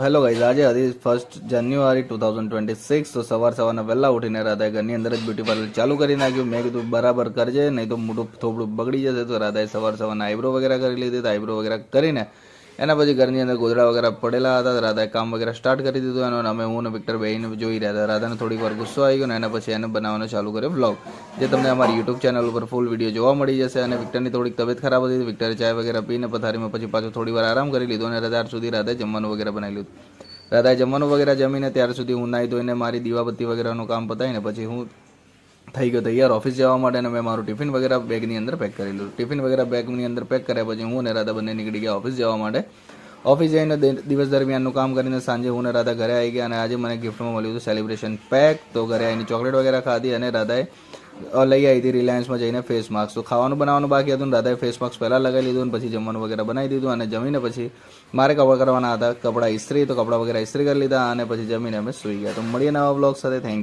Hello guys આજે હતી first January two thousand twenty six તો સવાર સવારના વહેલા ઉઠીને રાધાએ ઘરની અંદર જ બ્યુટી પાર્લર ચાલુ કરી નાખ્યું. મેં કીધું, બરાબર કરજે, નહીં તો મોટું થોડું બગડી જશે. તો રાધાએ સવાર સવારના આઈબ્રો વગેરે કરી લીધી. તો આઈબ્રો વગેરે કરીને એના પછી ઘરની અંદર ગોદડા વગેરે પડેલા હતા રાધાએ કામ વગેરે સ્ટાર્ટ કરી દીધું અને અમે હું અને વિક્ટર બેહીને જોઈ રહ્યા હતા. રાધાને થોડીક વાર ગુસ્સો આવી ગયો ને એના પછી એને બનાવવાનો ચાલુ કર્યો વ્લોગ જે તમને અમારી યુટ્યુબ ચેનલ ઉપર ફૂલ વીડિયો જોવા મળી જશે અને વિક્ટરની થોડીક તબિયત ખરાબ હતી વિક્ટરે ચાય વગેરે પીને પથારીમાં પછી પાછો થોડી વાર આરામ કરી લીધો અને રાધાર સુધી રાધાએ જમવાનું વગેરે બનાવી લીધું રાધાએ જમવાનું વગેરે જમીને ત્યાર સુધી હું નાહી ધોઈને મારી દીવાબત્તી વગેરેનું કામ પતાવીને પછી હું થઈ ગયો તૈયાર ઓફિસ જવા માટે અને મેં મારું ટિફિન વગેરે બેગની અંદર પેક કરી લીધું ટિફિન વગેરે બેગની અંદર પેક કર્યા પછી હું અને રાધા બંને નીકળી ગયા ઓફિસ જવા માટે. ઓફિસ જઈને દિવસ દરમિયાનનું કામ કરીને સાંજે હું અને રાધા ઘરે આવી ગયા અને આજે મને ગિફ્ટમાં મળ્યું હતું સેલિબ્રેશન પેક તો ઘરે આવીને ચોકલેટ વગેરે ખાધી અને રાધાએ લઈ આવી હતી રિલાયન્સમાં જઈને ફેસ માસ્ક તો ખાવાનું બનાવવાનું બાકી હતું રાધાએ ફેસ માસ્ક પહેલાં લગાવી લીધું અને પછી જમવાનું વગેરે બનાવી દીધું અને જમીને પછી મારે કવર કરવાના હતા. કપડાં ઇસ્ત્રી, તો કપડાં વગેરે ઇસ્ત્રી કરી લીધા અને પછી જમીને અમે સૂઈ ગયા. તો મળીએ નવા બ્લોગ સાથે. થેન્ક